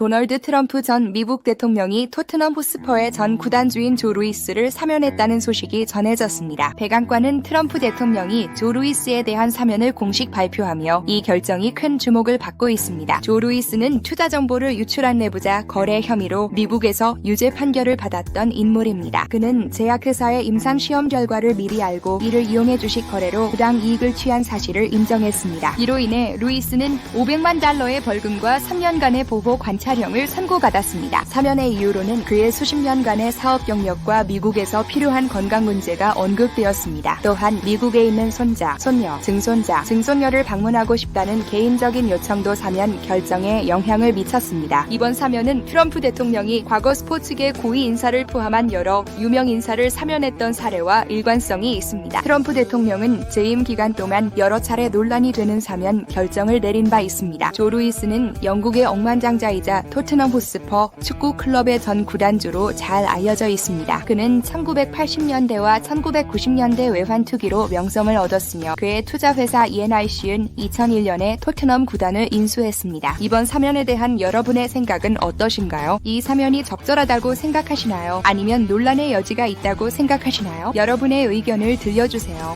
도널드 트럼프 전 미국 대통령이 토트넘 호스퍼의 전 구단주인 조 루이스를 사면했다는 소식이 전해졌습니다. 백악관은 트럼프 대통령이 조 루이스에 대한 사면을 공식 발표하며 이 결정이 큰 주목을 받고 있습니다. 조 루이스는 투자 정보를 유출한 내부자 거래 혐의로 미국에서 유죄 판결을 받았던 인물입니다. 그는 제약회사의 임상 시험 결과를 미리 알고 이를 이용해 주식 거래로 부당 이익을 취한 사실을 인정했습니다. 이로 인해 루이스는 500만 달러의 벌금과 3년간의 보호 관찰 형을 선고받았습니다. 사면의 이유로는 그의 수십 년간의 사업 경력과 미국에서 필요한 건강 문제가 언급되었습니다. 또한 미국에 있는 손자, 손녀, 증손자, 증손녀를 방문하고 싶다는 개인적인 요청도 사면 결정에 영향을 미쳤습니다. 이번 사면은 트럼프 대통령이 과거 스포츠계 고위 인사를 포함한 여러 유명 인사를 사면했던 사례와 일관성이 있습니다. 트럼프 대통령은 재임 기간 동안 여러 차례 논란이 되는 사면 결정을 내린 바 있습니다. 조 루이스는 영국의 억만장자이자 토트넘 호스퍼 축구 클럽의 전 구단주로 잘 알려져 있습니다. 그는 1980년대와 1990년대 외환 투기로 명성을 얻었으며 그의 투자 회사 ENIC은 2001년에 토트넘 구단을 인수했습니다. 이번 사면에 대한 여러분의 생각은 어떠신가요? 이 사면이 적절하다고 생각하시나요? 아니면 논란의 여지가 있다고 생각하시나요? 여러분의 의견을 들려주세요.